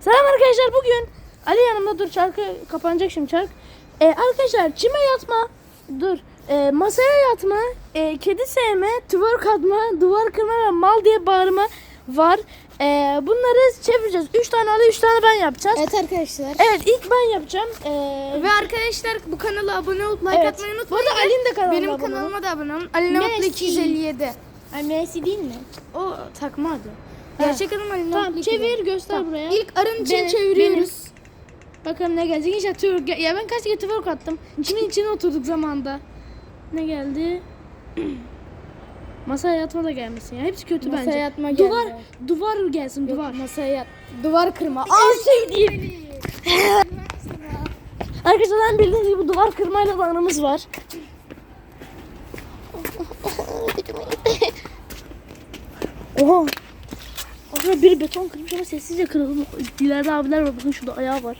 Selam arkadaşlar bugün Ali yanımda dur çarkı kapanacak şimdi çark. Ee, arkadaşlar çime yatma dur ee, masaya yatma ee, kedi sevme twerk atma duvar kırma ve mal diye bağırma var. Ee, bunları çevireceğiz. 3 tane Ali 3 tane ben yapacağız. Evet. Evet arkadaşlar. ilk ben yapacağım. Ee, Ve arkadaşlar bu kanala abone olup like evet. atmayı Bu unutmayın. arada Ali'nin de kanalına Benim kanalıma da abone olun. Ali Namutlu Messi. 257. Ay Messi değil mi? O takma adı. Gerçek adım Ali Tamam Namutlu çevir 257. göster Tamam. buraya. İlk arın için Benim- çeviriyoruz. Bakalım ne gelecek. İnşallah twerk. Ya ben kaç kere twerk attım. Çimin içine oturduk zamanda. Ne geldi? Masaya yatma da gelmesin ya. Hepsi kötü Masaya bence. yatma geldi. Duvar, duvar gelsin duvar. Masaya yat. Duvar kırma. Aa sevdiğim. Arkadaşlar bildiğiniz gibi duvar kırmayla da anımız var. Oha. Arkadaşlar biri beton kırmış ama sessizce kıralım. İleride abiler var. Bakın şurada ayağı var.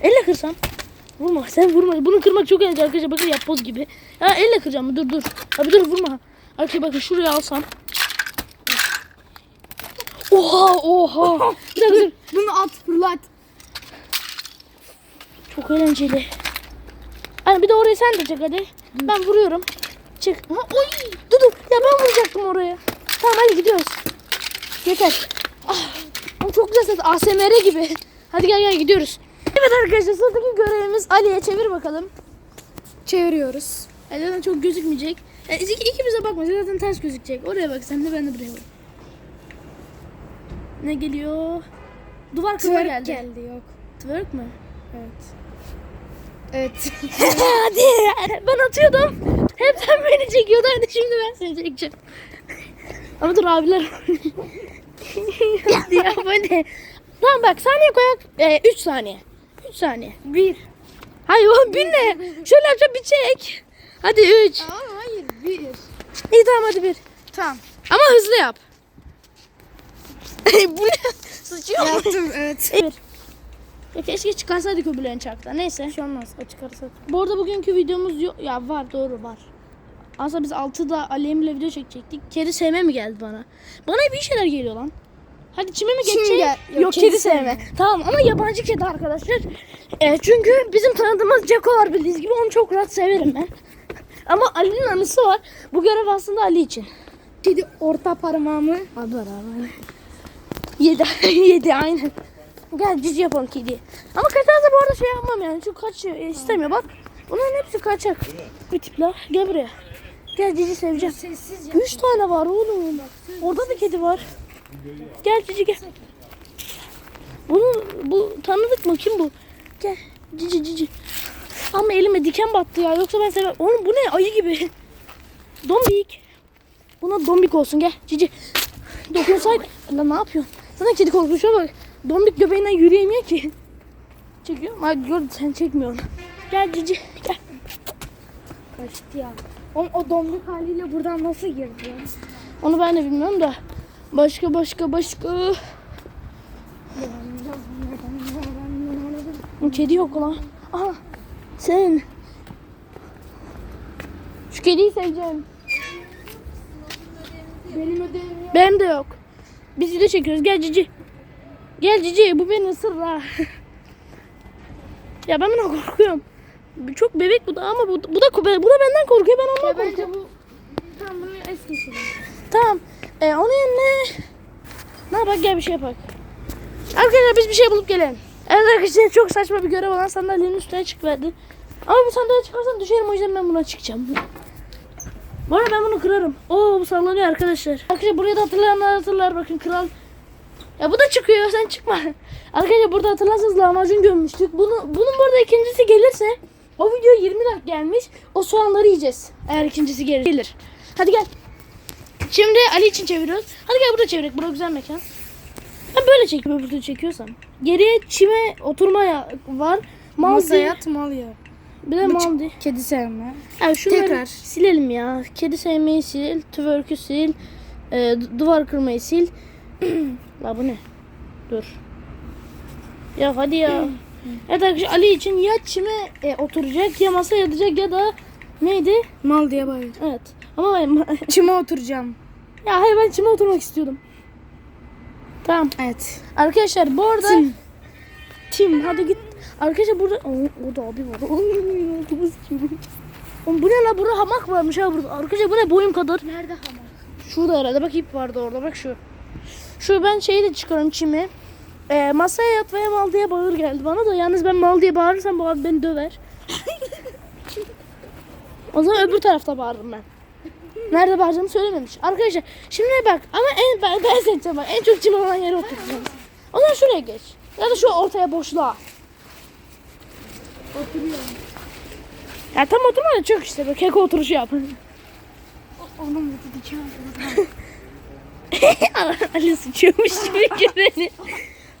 Elle kırsam. Vurma sen vurma. Bunu kırmak çok eğlenceli arkadaşlar. Bakın yapboz gibi. Ya elle kıracağım. Dur dur. Abi dur vurma. Arkadaşlar bakın şuraya alsam. Oha oha. Bir dakika dur. Bunu at fırlat. Çok eğlenceli. Hani bir de orayı sen de çek hadi. Ben vuruyorum. Çık. Ha, oy. Dur dur. Ya ben vuracaktım oraya. Tamam hadi gidiyoruz. Yeter. Ah. Ama çok güzel ses. ASMR gibi. Hadi gel gel gidiyoruz. Evet arkadaşlar sıradaki görevimiz Ali'ye çevir bakalım. Çeviriyoruz. Zaten çok gözükmeyecek. Yani iki, ikimize bakma zaten ters gözükecek. Oraya bak sen de ben de buraya bak. Ne geliyor? Duvar kırma geldi. geldi. yok. Twerk mı? Evet. Evet. Hadi ben atıyordum. Hep sen beni çekiyordun. Hadi şimdi ben seni çekeceğim. Ama dur abiler. Ya hadi. Tamam bak saniye koyak. 3 saniye. 3 saniye. 1. Hayır o bir ne? Şöyle yapacağım bir çek. Hadi 3. Aa, hayır bir. İyi tamam hadi 1. Tamam. Ama hızlı yap. Bu ne? Sıçıyor mu? Yaptım evet. Bir. Ya keşke çıkarsaydık öbürlerini çarktan. Neyse. Bir şey olmaz. O çıkarsa. Bu arada bugünkü videomuz yok. Ya var doğru var. Aslında biz 6'da Ali Emir'le video çekecektik. Kedi sevme mi geldi bana? Bana bir şeyler geliyor lan. Hadi çime mi Çin geçecek? gel- Yok, yok, kedi, kedi sevme. sevme. Tamam ama yabancı kedi arkadaşlar. E, çünkü bizim tanıdığımız Ceko var bildiğiniz gibi onu çok rahat severim ben. Ama Ali'nin anısı var. Bu görev aslında Ali için. Kedi orta parmağımı. Abi abi. Yedi. Yedi aynen. Gel cici yapalım kedi. Ama kaçarsa bu arada şey yapmam yani. Çünkü kaç istemiyor bak. Bunların hepsi kaçak. Bir tipler. Gel buraya. Gel cici seveceğim. Üç tane var oğlum. Orada da kedi var. Gel cici gel. Bunu bu tanıdık mı? Kim bu? Gel cici cici. Ama elime diken battı ya. Yoksa ben severim. Oğlum bu ne? Ayı gibi. Dombik. Buna dombik olsun gel cici. Dokunsaydı. Lan ne yapıyorsun? Sana kedi korkuşa bak. Dombik göbeğinden yürüyemiyor ki. Çekiyorum. Ay gör sen çekmiyorsun. Gel cici gel. Kaçtı ya. O, o domluk haliyle buradan nasıl girdi? Onu ben de bilmiyorum da. Başka başka başka. Kedi yok lan. Aha. Sen. Şu kediyi seveceğim. Benim ödevim yok. Benim de yok. Biz video çekiyoruz. Gel Cici. Gel Cici. Bu beni ısırır ha. ya ben buna korkuyorum. Çok bebek bu da ama bu, bu da bu da benden korkuyor. Ben ondan Ya bence korkuyorum. bu... Tamam bunu es geçelim. Tamam. Ee, onun yerine ne yapak gel bir şey yapak. Arkadaşlar biz bir şey bulup gelelim. Evet arkadaşlar çok saçma bir görev olan sandalyenin üstüne çıkıverdi. Ama bu sandalye çıkarsam düşerim o yüzden ben buna çıkacağım. Bu arada ben bunu kırarım. Oo bu sallanıyor arkadaşlar. Arkadaşlar buraya da hatırlayanlar hatırlar bakın kral. Ya bu da çıkıyor sen çıkma. Arkadaşlar burada hatırlarsanız lahmacun gömmüştük. Bunu, bunun burada ikincisi gelirse o video 20 dakika gelmiş. O soğanları yiyeceğiz. Eğer ikincisi gelir. gelir. Hadi gel. Şimdi Ali için çeviriyoruz. Hadi gel burada çevirek. Burası güzel mekan. Ben böyle çekiyorum türlü çekiyorsam. Geriye çime oturma ya- var. Mal yat mal ya. Bir de mal. Kedi sevme. Yani şunları Tekrar. silelim ya. Kedi sevmeyi sil. Twerk'ü sil. e, du- duvar kırmayı sil. La bu ne? Dur. Ya hadi ya. evet arkadaşlar Ali için ya çime e, oturacak ya masa yatacak ya da neydi? Mal diye bağır. Evet. Ama ben, Çime oturacağım. ya hayır ben çime oturmak istiyordum. Tamam. Evet. Arkadaşlar bu arada Tim. Tim hadi git. Arkadaşlar burada o, o da abi var. Oy, otobüs gibi. Oğlum bu ne la? Burada hamak varmış ha burada. Arkadaşlar bu ne boyum kadar. Nerede hamam? Şurada herhalde bak ip vardı orada bak şu. Şu ben şeyi de çıkarım çimi. Ee, masaya yat veya mal diye bağır geldi bana da. Yalnız ben mal diye bağırırsam bu abi beni döver. o zaman öbür tarafta bağırırım ben. Nerede bağıracağımı söylememiş. Arkadaşlar şimdi bak ama en ben, ben seçeceğim bak. En çok çim olan yere oturacağım. O zaman şuraya geç. Ya da şu ortaya boşluğa. Oturuyor. Ya tam oturma da çok işte böyle keko oturuşu yap. Onun bu diken. Ali sıçıyormuş gibi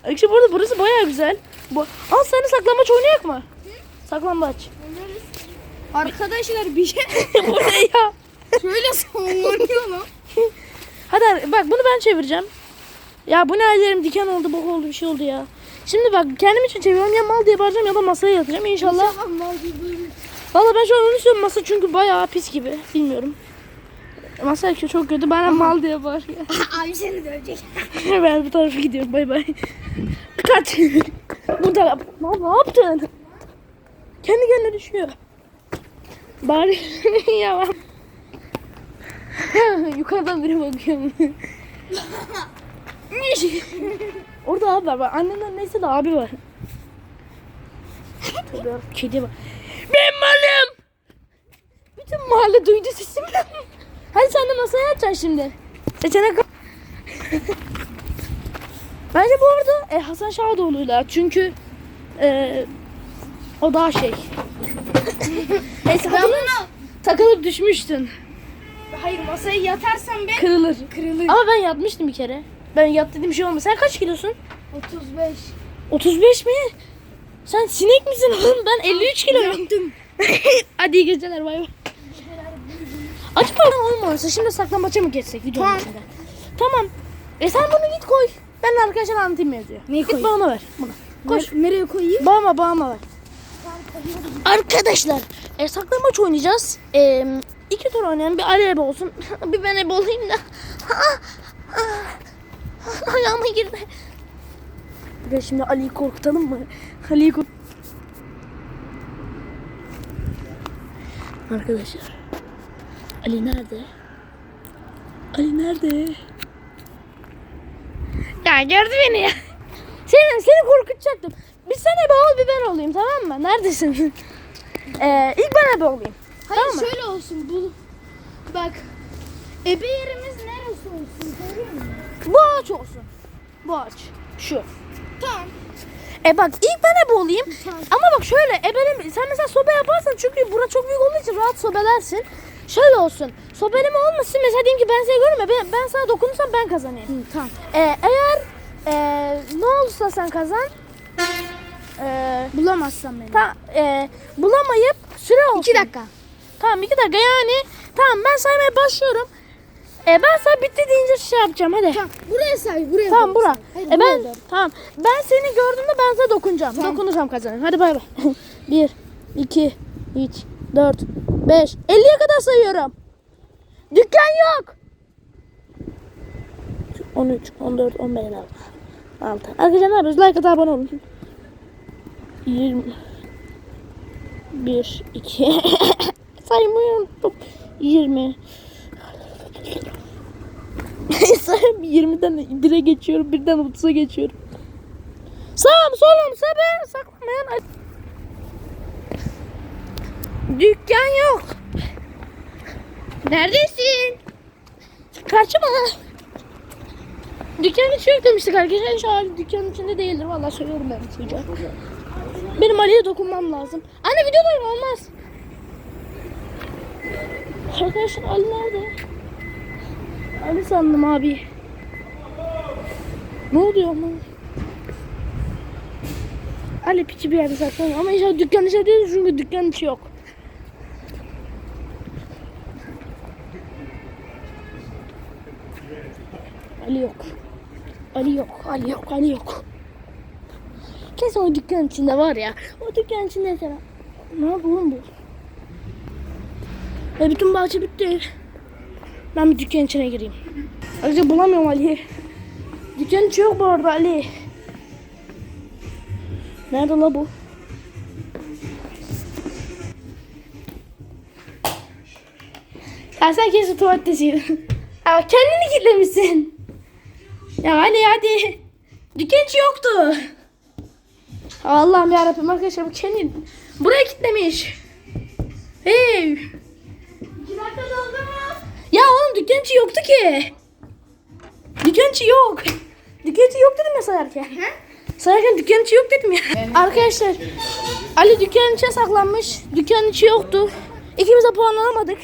göreni. Akşam burada burası bayağı güzel. Bu... Al sen de saklambaç oynayak mı? Saklambaç. Arkadaşlar bir şey Bu ne ya? şöyle sallanıyor lan. Hadi bak bunu ben çevireceğim. Ya bu ne ellerim diken oldu, bok oldu, bir şey oldu ya. Şimdi bak kendim için çeviriyorum ya mal diye bağıracağım ya da masaya yatacağım inşallah. Mal gibi. Valla ben şu an onu istiyorum masa çünkü bayağı pis gibi. Bilmiyorum. Masa çok kötü. Ben mal diye bağırıyor. Abi seni dövecek. ben bu tarafa gidiyorum. Bay bay. Kaç. bu taraf. Lan ne yaptın? Kendi kendine düşüyor. Bari ya. Yukarıdan biri bakıyor. Orada abi var. Annemden neyse de abi var. Kedi var. Ben malım. Bütün mahalle duydu sesimi. Hadi sen de masaya yatacaksın şimdi. Seçenek Bence bu arada e, Hasan Şahadoğlu'yla çünkü e, o daha şey. Neyse Ben takılıp, düşmüştün. hayır masaya yatarsam ben Kırılır. kırılır. Ama ben yatmıştım bir kere. Ben yat dediğim şey olmaz. Sen kaç kilosun? 35. 35 mi? Sen sinek misin oğlum? Ben 53 kiloyum. Hadi iyi geceler bay bay. Açık falan olmazsa şimdi saklambaça mı geçsek videonun Tamam. içinde? Tamam. E sen bunu git koy. Ben arkadaşlar anlatayım yazıyor. Neyi git koyayım? bana ver. Bunu. Koş. Ner- nereye koyayım? Bağıma bağıma ver. Arkadaşlar e, saklambaç oynayacağız. E, iki tur oynayalım. Bir Ali ebe olsun. bir ben ebe olayım da. Ayağıma girdi. De şimdi Ali'yi korkutalım mı? Ali'yi kork... Arkadaşlar. Ali nerede? Ali nerede? Ya gördü beni ya. Seni, seni korkutacaktım. Bir sen ebe ol bir ben olayım tamam mı? Neredesin? ee, ilk ben ebe olayım. Hayır Tamam mı? şöyle olsun bu. Bak. Ebe yerimiz neresi olsun görüyor musun? Bu ağaç olsun. Bu ağaç. Şu. Tamam. E bak ilk ben ebe olayım. Tamam. Ama bak şöyle ebelem sen mesela sobe yaparsan çünkü bura çok büyük olduğu için rahat sobelersin. Şöyle olsun. Sobeleme olmasın mesela diyeyim ki ben seni görme ben, ben sana dokunursam ben kazanayım. Hı, tamam. E, eğer e, ne olursa sen kazan. E, Bulamazsam beni. ta, e, bulamayıp süre olsun. 2 dakika. Tamam iki dakika yani. Tamam ben saymaya başlıyorum. E, ben sana bitti deyince şey yapacağım hadi. Tamam. Buraya say. Buraya Tamam bura. Hayır, E ben doğru. tamam. Ben seni gördüğümde ben sana dokunacağım. Tamam. Dokunursam kazanırım. Hadi bay bay. 1 2 3 4 5 50'ye kadar sayıyorum. Dükkan yok. 13 14 15 16 6 Arkadaşlar ne yapıyoruz? Like atıp abone olun. 20 1 2 Saymayı unuttum. 20 Sayım 20'den 1'e geçiyorum. Birden 30'a geçiyorum. Sağım solum sabe saklamayan Dükkan yok. Neredesin? Kaçma. Dükkanın içi yok demiştik arkadaşlar. Şu an dükkanın içinde değildir. Vallahi söylüyorum ben çocuğa. Benim Ali'ye dokunmam lazım. Anne videodayım olmaz. Arkadaşlar Ali nerede? Ali sandım abi. Ne oluyor ama? Ali piçi bir yerde saklanıyor ama inşallah dükkan içinde değil çünkü dükkan içi yok. Ali yok, Ali yok, Ali yok. Kesin o dükkan içinde var ya. O dükkan içinde mesela. Ne oğlum bu? E bütün bahçe bitti. Ben bir dükkan içine gireyim. Ayrıca bulamıyorum Ali'yi. Dükkan içi yok bu arada Ali. Nerede la bu? Ya sen kesin tuvalettesin. Ya kendini kilitlemişsin. Ya Ali hadi. Dükkan içi yoktu. Allah'ım yarabbim arkadaşlar bu kendin. Buraya kilitlemiş. Hey. İki dakika doldu mu? Ya oğlum dükkan içi yoktu ki. Dükkan içi yok. Dükkan içi yok dedim ya sayarken. Sayarken dükkan içi yok dedim ya. Arkadaşlar Ali dükkanın içine saklanmış. Dükkanın içi yoktu. İkimiz de puan alamadık.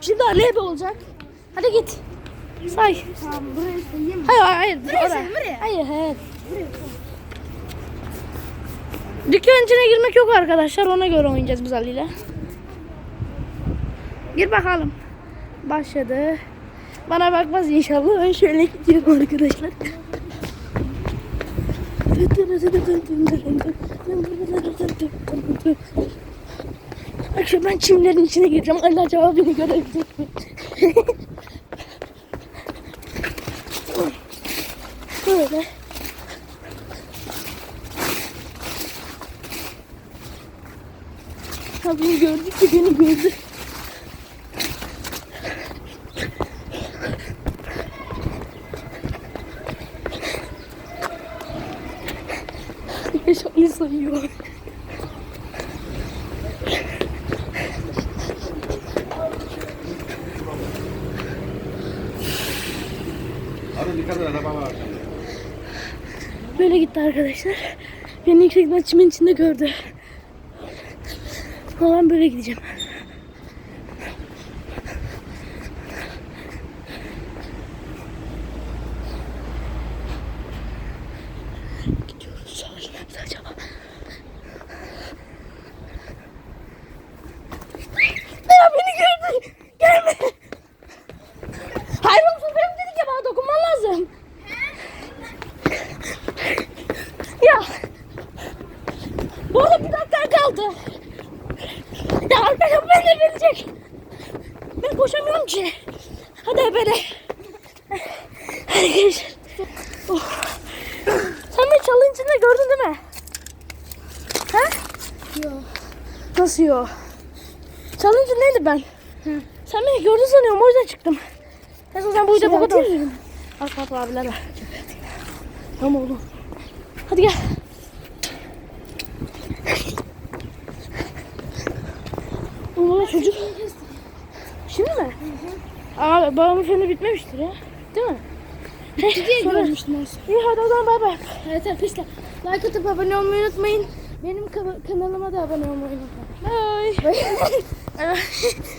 Şimdi Ali ebe olacak. Hadi git. Say. Tamam buraya. Hayır hayır. Buraya oraya. buraya. Hayır hayır. Dükkanın içine girmek yok arkadaşlar. Ona göre oynayacağız biz Ali ile. Gir bakalım. Başladı. Bana bakmaz inşallah. Ben şöyle gidiyorum arkadaşlar. Akşam ben çimlerin içine gireceğim. Ali acaba beni görebilecek mi? Böyle. Beni gördü ki beni gördü. Yaşamını sayıyor. Abi dikkat et araba var. Gitti arkadaşlar. Beni yüksekten çimin içinde gördü. Ben böyle gideceğim. Gidiyoruz. Salim nerede acaba? Ya beni gördü. Gelme. Hayvan sopaya dedik ya bana dokunman lazım. Ya. Bu arada bir dakika kaldı. Ya arkadaşlar ben de verecek. Ben koşamıyorum ki. Hadi böyle. Arkadaşlar. Oh. Sen çalın içinde gördün değil mi? Ha? Yok. Nasıl yok? Çalın içindeydi ben. Sen beni gördün sanıyorum o yüzden çıktım. Son sen bu yüzden bu kadar. Al kapı abiler ver. Tamam oğlum. Hadi gel. Oğlum çocuk. Şimdi mi? Aa babamın filmi bitmemiştir ya. Değil mi? Diye görmüştüm olsun. İyi hadi o zaman bay bay. Evet arkadaşlar. Like atıp abone olmayı unutmayın. Benim ka- kanalıma da abone olmayı unutmayın. Bye.